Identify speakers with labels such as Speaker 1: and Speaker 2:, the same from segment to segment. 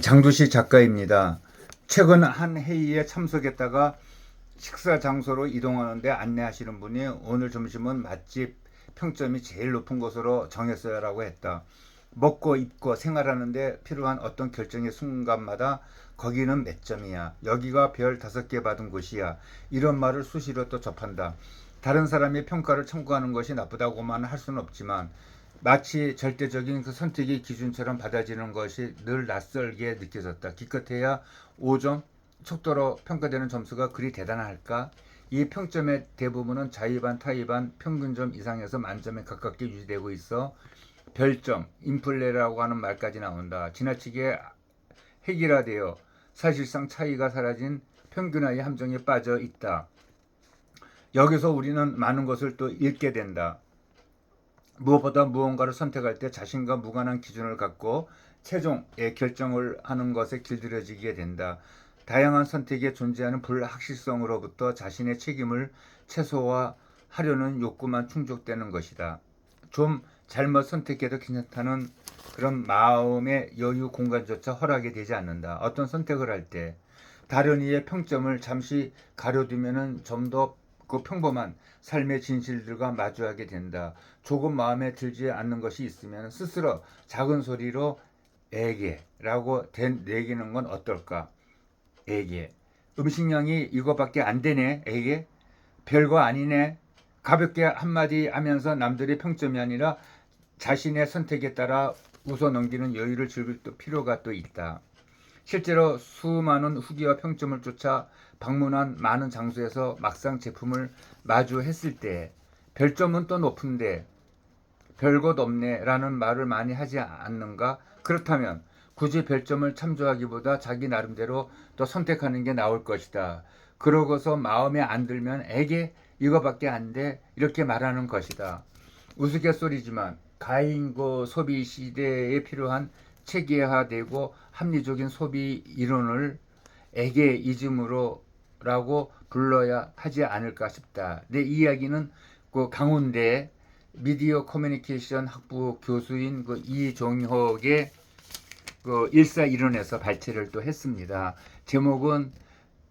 Speaker 1: 장두식 작가입니다. 최근 한 회의에 참석했다가 식사 장소로 이동하는데 안내하시는 분이 오늘 점심은 맛집 평점이 제일 높은 곳으로 정했어요라고 했다. 먹고 입고 생활하는데 필요한 어떤 결정의 순간마다 거기는 몇 점이야. 여기가 별 다섯 개 받은 곳이야. 이런 말을 수시로 또 접한다. 다른 사람의 평가를 청구하는 것이 나쁘다고만 할 수는 없지만 마치 절대적인 그 선택의 기준처럼 받아지는 것이 늘 낯설게 느껴졌다. 기껏해야 5점 척도로 평가되는 점수가 그리 대단할까? 이 평점의 대부분은 자의반 타의반 평균점 이상에서 만점에 가깝게 유지되고 있어 별점, 인플레라고 하는 말까지 나온다. 지나치게 획일화되어 사실상 차이가 사라진 평균화의 함정에 빠져 있다. 여기서 우리는 많은 것을 또 잃게 된다. 무엇보다 무언가를 선택할 때 자신과 무관한 기준을 갖고 최종의 결정을 하는 것에 길들여지게 된다. 다양한 선택에 존재하는 불확실성으로부터 자신의 책임을 최소화하려는 욕구만 충족되는 것이다. 좀 잘못 선택해도 괜찮다는 그런 마음의 여유 공간조차 허락이 되지 않는다. 어떤 선택을 할 때 다른 이의 평점을 잠시 가려두면은 좀더 그 평범한 삶의 진실들과 마주하게 된다. 조금 마음에 들지 않는 것이 있으면 스스로 작은 소리로 에게라고 내기는 건 어떨까? 에게. 음식량이 이거밖에 안 되네. 에게. 별거 아니네. 가볍게 한마디 하면서 남들의 평점이 아니라 자신의 선택에 따라 웃어 넘기는 여유를 즐길 또 필요가 또 있다. 실제로 수많은 후기와 평점을 쫓아 방문한 많은 장소에서 막상 제품을 마주했을 때 별점은 또 높은데 별것 없네 라는 말을 많이 하지 않는가? 그렇다면 굳이 별점을 참조하기보다 자기 나름대로 또 선택하는 게 나을 것이다. 그러고서 마음에 안 들면 에게 이거밖에 안 돼 이렇게 말하는 것이다. 우스갯소리지만 가인고 소비 시대에 필요한 체계화되고 합리적인 소비 이론을 에게이즘으로라고 불러야 하지 않을까 싶다. 내 이야기는 그 강원대 미디어 커뮤니케이션 학부 교수인 그 이종혁의 그 일사 이론에서 발췌를 또 했습니다. 제목은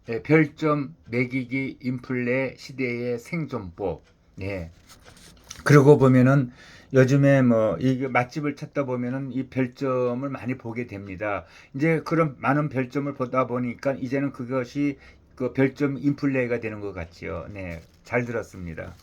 Speaker 1: 예, 별점 매기기 인플레 시대의 생존법. 네. 그러고 보면은 요즘에 뭐 이 맛집을 찾다 보면은 이 별점을 많이 보게 됩니다. 이제 그런 많은 별점을 보다 보니까 이제는 그것이 그 별점 인플레가 되는 것 같지요. 네. 잘 들었습니다.